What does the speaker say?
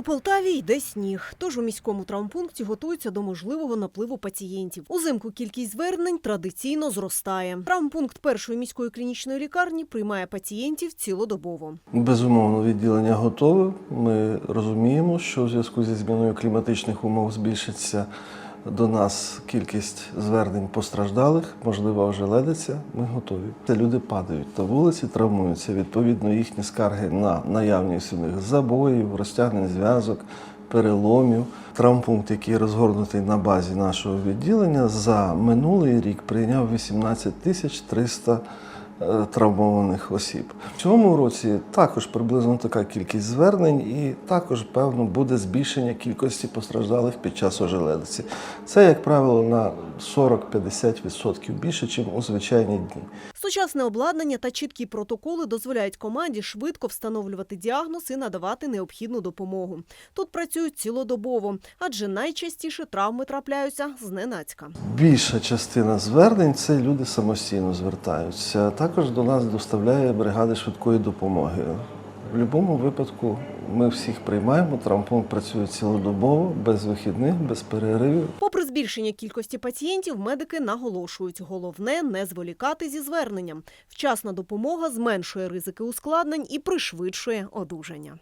У Полтаві йде сніг, тож у міському травмпункті готуються до можливого напливу пацієнтів. Узимку кількість звернень традиційно зростає. Травмпункт першої міської клінічної лікарні приймає пацієнтів цілодобово. Безумовно, відділення готове. Ми розуміємо, що в зв'язку зі зміною кліматичних умов збільшиться до нас кількість звернень постраждалих, можливо, ожеледиться. Ми готові. Це люди падають на вулиці, травмуються. Відповідно, їхні скарги на наявність у них забоїв, розтягнень зв'язок, переломів. Травмпункт, який розгорнутий на базі нашого відділення, за минулий рік прийняв 18 тисяч 300 е, травмованих осіб. В цьому році також приблизно така кількість звернень, і також, певно, буде збільшення кількості постраждалих під час ожеледиці. Це, як правило, на 40-50% більше, ніж у звичайні дні. Сучасне обладнання та чіткі протоколи дозволяють команді швидко встановлювати діагноз і надавати необхідну допомогу. Тут працюють цілодобово, адже найчастіше травми трапляються зненацька. Більша частина звернень це люди самостійно звертаються. Також до нас доставляє бригади швидкої допомоги. В будь-якому випадку ми всіх приймаємо. Травмпункт працює цілодобово, без вихідних, без переривів. Попри збільшення кількості пацієнтів, медики наголошують, головне не зволікати зі зверненням. Вчасна допомога зменшує ризики ускладнень і пришвидшує одужання.